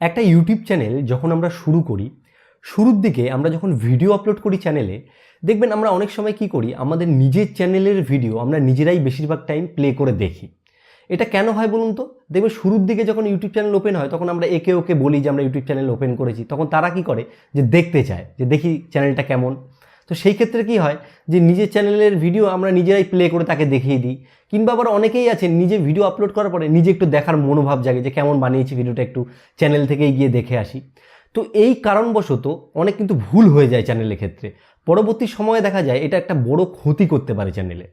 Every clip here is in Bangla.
একটা ইউটিউব চ্যানেল যখন আমরা শুরু করি, শুরুর দিকে আমরা যখন ভিডিও আপলোড করি চ্যানেলে দেখবেন আমরা অনেক সময় কি করি, আমাদের নিজের চ্যানেলের ভিডিও আমরা নিজেরাই বেশিরভাগ টাইম প্লে করে দেখি। এটা কেন হয় বলুন তো? দেখবেন শুরুর দিকে যখন ইউটিউব চ্যানেল ওপেন হয়, তখন আমরা একে ওকে বলি যে আমরা ইউটিউব চ্যানেল ওপেন করেছি, তখন তারা কি করে? যে দেখতে চায়, যে দেখি চ্যানেলটা কেমন। তো সেই ক্ষেত্রে কি হয় যে নিজের চ্যানেলের ভিডিও আমরা নিজেরাই প্লে করে তাকে দেখিয়ে দিই। কিংবা আবার অনেকেই আছে নিজে ভিডিও আপলোড করার পরে নিজে একটু দেখার মনোভাব জাগে যে কেমন বানিয়েছি ভিডিওটা একটু চ্যানেল থেকেই গিয়ে দেখে আসি। তো এই কারণবশত অনেক কিন্তু ভুল হয়ে যায় চ্যানেলের ক্ষেত্রে। পরবর্তী সময়ে দেখা যায় এটা একটা বড় ক্ষতি করতে পারে চ্যানেলে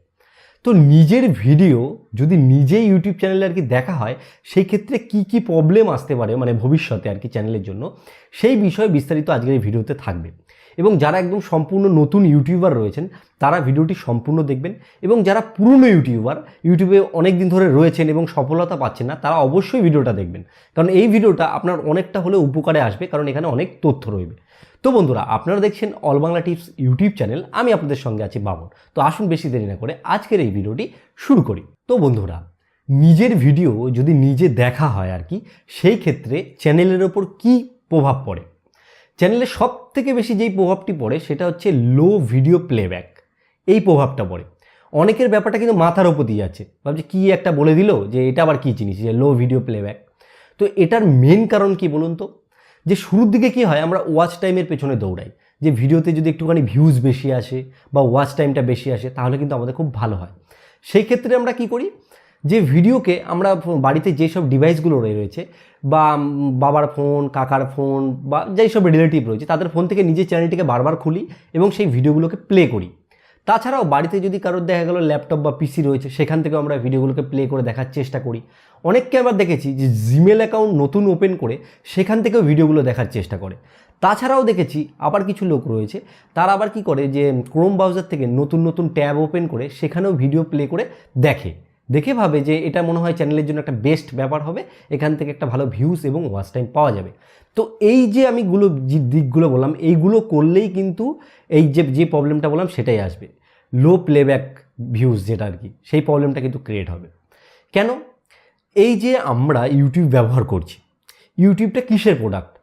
তো নিজের ভিডিও যদি নিজেই ইউটিউব চ্যানেলে আর কি দেখা হয়, সেই ক্ষেত্রে কি কি প্রবলেম আসতে পারে মানে ভবিষ্যতে আর কি চ্যানেলের জন্য, সেই বিষয়ে বিস্তারিত আজকের এই ভিডিওতে থাকবে। এবং যারা একদম সম্পূর্ণ নতুন ইউটিউবার রয়েছেন, তারা ভিডিওটি সম্পূর্ণ দেখবেন। এবং যারা পুরনো ইউটিউবার ইউটিউবে অনেক দিন ধরে রয়েছেন এবং সফলতা পাচ্ছেন না, তারা অবশ্যই ভিডিওটা দেখবেন। কারণ এই ভিডিওটা আপনার অনেকটা হলেও উপকারে আসবে, কারণ এখানে অনেক তথ্য রইবে। তো বন্ধুরা, আপনারা দেখছেন all Bangla tips YouTube channel আমি আপনাদের সঙ্গে আছি বাবন তো আসুন বেশি দেরি না করে আজকের এই ভিডিওটি শুরু করি। তো বন্ধুরা, নিজের ভিডিও যদি নিজে দেখা হয় আর কি, সেই ক্ষেত্রে চ্যানেলের ওপর কি প্রভাব পড়ে? চ্যানেলে সব থেকে বেশি যেই প্রভাবটি পড়ে, সেটা হচ্ছে লো ভিডিও প্লেব্যাক এই প্রভাবটা পড়ে। অনেকের ব্যাপারটা কিন্তু মাথার ওপর দিয়ে যাচ্ছে। ভাবছে, কী একটা বলে দিল যে এটা আবার কী জিনিস, যে লো ভিডিও প্লেব্যাক তো এটার মেন কারণ কি বলুন তো? যে শুরুর দিকে কি হয়, আমরা ওয়াচ টাইমের পেছনে দৌড়াই। যে ভিডিওতে যদি একটুখানি ভিউজ বেশি আসে বা ওয়াচ টাইমটা বেশি আসে, তাহলে কিন্তু আমাদের খুব ভালো হয়। সেই ক্ষেত্রে আমরা কি করি, যে ভিডিওকে আমরা বাড়িতে যেসব ডিভাইসগুলো রয়েছে, বা বাবার ফোন কাকার ফোন বা যেই সব রিলেটিভ রয়েছে, তাদের ফোন থেকে নিজের চ্যানেলটিকে বারবার খুলি এবং সেই ভিডিওগুলোকে প্লে করি। তাছাড়াও বাড়িতে যদি কারোর দেখা গেলো ল্যাপটপ বা পিসি রয়েছে, সেখান থেকেও আমরা ভিডিওগুলোকে প্লে করে দেখার চেষ্টা করি। অনেককে আবার দেখেছি যে জিমেল অ্যাকাউন্ট নতুন ওপেন করে সেখান থেকেও ভিডিওগুলো দেখার চেষ্টা করে। তাছাড়াও দেখেছি আবার কিছু লোক রয়েছে, তারা আবার কি করে যে ক্রোম ব্রাউজার থেকে নতুন নতুন ট্যাব ওপেন করে সেখানেও ভিডিও প্লে করে দেখে। দেখে ভাবে যে এটা মনে হয় চ্যানেলের জন্য একটা বেস্ট ব্যাপার হবে, এখান থেকে একটা ভালো ভিউজ এবং ওয়াচ টাইম পাওয়া যাবে। তো এই যে আমি গুলো দিকগুলো বললাম, এইগুলো করলেই কিন্তু এই যে যে প্রবলেমটা বললাম সেটাই আসবে। লো প্লেব্যাক ভিউজ যেটা আর কি, সেই প্রবলেমটা কিন্তু ক্রিয়েট হবে। কেন? এই যে আমরা ইউটিউব ব্যবহার করছি ইউটিউবটা কিসের প্রোডাক্ট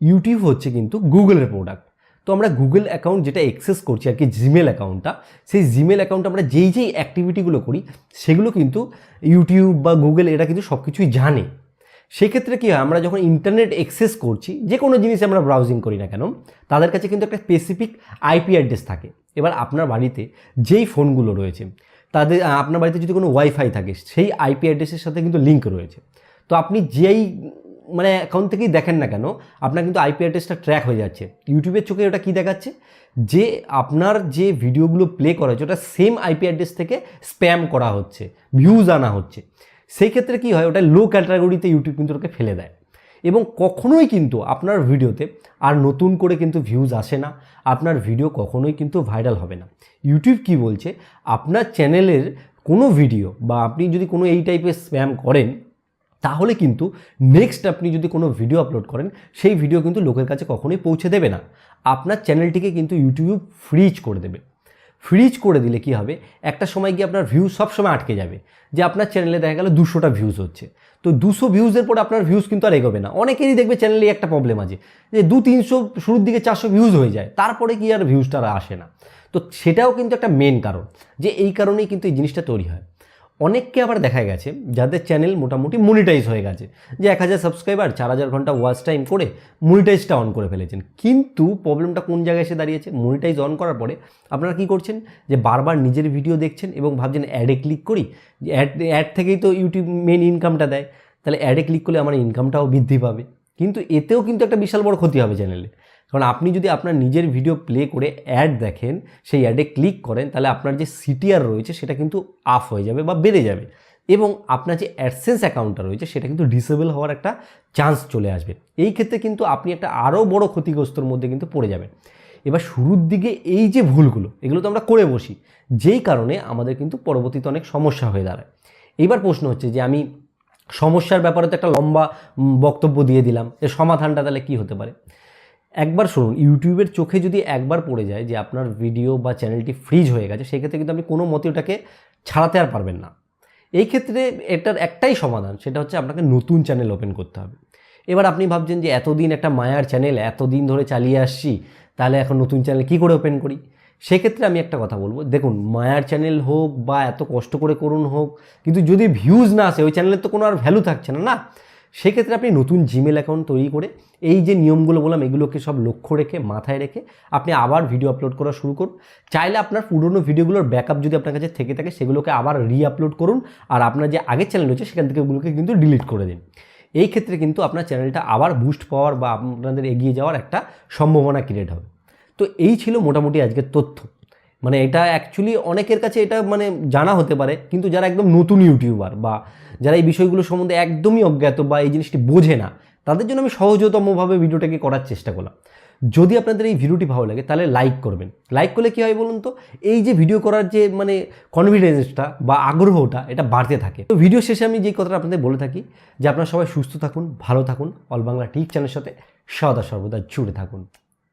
ইউটিউব হচ্ছে কিন্তু গুগলের প্রোডাক্ট তো আমরা গুগল অ্যাকাউন্ট যেটা অ্যাক্সেস করছি আর কি জিমেল অ্যাকাউন্টটা সেই জিমেল অ্যাকাউন্টে আমরা যেই যেই অ্যাক্টিভিটিগুলো করি, সেগুলো কিন্তু ইউটিউব বা গুগল এরা কিন্তু সব কিছুই জানে। সেক্ষেত্রে কী হয়, আমরা যখন ইন্টারনেট অ্যাক্সেস করছি যে কোনো জিনিস আমরা ব্রাউজিং করি না কেন, তাদের কাছে কিন্তু একটা স্পেসিফিক আইপি অ্যাড্রেস থাকে। এবার আপনার বাড়িতে যেই ফোনগুলো রয়েছে, তাদের আপনার বাড়িতে যদি কোনো ওয়াইফাই থাকে, সেই আইপি অ্যাড্রেসের সাথে কিন্তু লিঙ্ক রয়েছে। তো আপনি যেই মানে অ্যাকাউন্ট থেকেই দেখেন না কেন, আপনার কিন্তু আইপি অ্যাড্রেসটা ট্র্যাক হয়ে যাচ্ছে। ইউটিউবের চোখে ওটা কী দেখাচ্ছে? যে আপনার যে ভিডিওগুলো প্লে করা হচ্ছে, ওটা সেম আইপি অ্যাড্রেস থেকে স্প্যাম করা হচ্ছে ভিউজ আনা হচ্ছে। সেই ক্ষেত্রে কী হয়, ওটা লো ক্যাটাগরিতে ইউটিউব কিন্তু ওকে ফেলে দেয়। এবং কখনোই কিন্তু আপনার ভিডিওতে আর নতুন করে কিন্তু ভিউজ আসে না, আপনার ভিডিও কখনোই কিন্তু ভাইরাল হবে না। ইউটিউব কি বলছে, আপনার চ্যানেলের কোনো ভিডিও বা আপনি যদি কোনো এই টাইপের স্প্যাম করেন তাহলে কিন্তু নেক্সট আপনি যদি কোনো ভিডিও আপলোড করেন, সেই ভিডিও কিন্তু লোকের কাছে কখনোই পৌঁছে দেবে না। আপনার চ্যানেলটিকে কিন্তু ইউটিউব ফ্রিজ করে দেবে। ফ্রিজ করে দিলে কি হবে? একটা সময় গিয়ে আপনার ভিউজ সব সময় আটকে যাবে। যে আপনার চ্যানেলে দেখা গেল দুশোটা ভিউজ হচ্ছে। তো দুশো ভিউজের পর আপনার ভিউজ কিন্তু আর এগোবে না। অনেকেরই দেখবে চ্যানেলে একটা প্রবলেম আছে। যে দু তিনশো শুরুর দিকে চারশো ভিউজ হয়ে যায়। তারপরে কি আর ভিউজটা আসে না। তো সেটাও কিন্তু একটা মেন কারণ। যে এই কারণেই কিন্তু এই জিনিসটা তৈরি হয়। অনেককে আবার দেখা গেছে যাদের চ্যানেল মোটামুটি মনিটাইজ হয়ে গেছে, যে এক হাজার সাবস্ক্রাইবার চার হাজার ঘণ্টা ওয়াচ টাইম করে মনিটাইজটা অন করে ফেলেছেন। কিন্তু প্রবলেমটা কোন জায়গায় এসে দাঁড়িয়েছে? মনিটাইজ অন করার পরে আপনারা কি করছেন? যে বারবার নিজের ভিডিও দেখছেন এবং ভাবছেন অ্যাডে ক্লিক করি অ্যাড অ্যাড থেকেই তো ইউটিউব মেন ইনকামটা দেয়। তাহলে অ্যাডে ক্লিক করলে আমার ইনকামটাও বৃদ্ধি পাবে। কিন্তু এতেও কিন্তু একটা বিশাল বড় ক্ষতি হবে চ্যানেলে কারণ আপনি যদি আপনার নিজের ভিডিও প্লে করে অ্যাড দেখেন, সেই অ্যাডে ক্লিক করেন, তাহলে আপনার যে সিটিআর রয়েছে, সেটা কিন্তু আফ হয়ে যাবে বা বেড়ে যাবে। এবং আপনার যে অ্যাডসেন্স অ্যাকাউন্টটা রয়েছে, সেটা কিন্তু ডিসেবল হওয়ার একটা চান্স চলে আসবে। এই ক্ষেত্রে কিন্তু আপনি একটা আরও বড় ক্ষতিগ্রস্তর মধ্যে কিন্তু পড়ে যাবেন। এবার শুরুর দিকে এই যে ভুলগুলো, এগুলো তো আমরা করে বসি। যেই কারণে আমাদের কিন্তু পরবর্তীতে অনেক সমস্যা হয়ে দাঁড়ায়। এইবার প্রশ্ন হচ্ছে যে, আমি সমস্যার ব্যাপারে তো একটা লম্বা বক্তব্য দিয়ে দিলাম। এর সমাধানটা তাহলে কী হতে পারে? একবার শুনুন, ইউটিউবের চোখে যদি একবার পড়ে যায় যে আপনার ভিডিও বা চ্যানেলটি ফ্রিজ হয়ে গেছে, সেক্ষেত্রে কিন্তু আপনি কোনো মতে ওটাকে ছাড়াতে আর পারবেন না। এই ক্ষেত্রে এটার একটাই সমাধান, সেটা হচ্ছে আপনাকে নতুন চ্যানেল ওপেন করতে হবে। এবার আপনি ভাবছেন যে এতদিন একটা মায়ার চ্যানেল, এতদিন ধরে চালিয়ে আসছি, তাহলে এখন নতুন চ্যানেল কী করে ওপেন করি? সেক্ষেত্রে আমি একটা কথা বলব, দেখুন, মায়ার চ্যানেল হোক বা এত কষ্ট করে করুন হোক, কিন্তু যদি ভিউজ না আসে, ওই চ্যানেলের তো কোনো আর ভ্যালু থাকছে না না? সেক্ষেত্রে আপনি নতুন জিমেল অ্যাকাউন্ট তৈরি করে এই যে নিয়মগুলো বললাম, এগুলোকে সব লক্ষ্য রেখে, মাথায় রেখে আপনি আবার ভিডিও আপলোড করা শুরু করুন। চাইলে আপনার পুরনো ভিডিওগুলোর ব্যাকআপ যদি আপনার কাছে থেকে থাকে, সেগুলোকে আবার রি আপলোড করুন আর আপনার যে আগের চ্যানেল রয়েছে, সেখান থেকে ওগুলোকে কিন্তু ডিলিট করে দিন। এই ক্ষেত্রে কিন্তু আপনার চ্যানেলটা আবার বুস্ট পাওয়ার বা আপনাদের এগিয়ে যাওয়ার একটা সম্ভাবনা ক্রিয়েট হবে। তো এই ছিল মোটামুটি আজকের তথ্য। মানে এটা অ্যাকচুয়ালি অনেকের কাছে এটা মানে জানা হতে পারে, কিন্তু যারা একদম নতুন ইউটিউবার বা যারা এই বিষয়গুলো সম্বন্ধে একদমই অজ্ঞাত বা এই জিনিসটি বোঝে না, তাদের জন্য আমি সহজতমভাবে ভিডিওটাকে করার চেষ্টা করলাম। যদি আপনাদের এই ভিডিওটি ভালো লাগে, তাহলে লাইক করবেন। লাইক করলে কী হয় বলুন তো, এই যে ভিডিও করার যে মানে কনফিডেন্সটা বা আগ্রহটা, এটা বাড়তে থাকে। তো ভিডিও শেষে আমি যে কথাটা আপনাদের বলে থাকি, যে আপনারা সবাই সুস্থ থাকুন, ভালো থাকুন। অল বাংলা টিপ চ্যানেলের সাথে সদা সর্বদা জুড়ে থাকুন।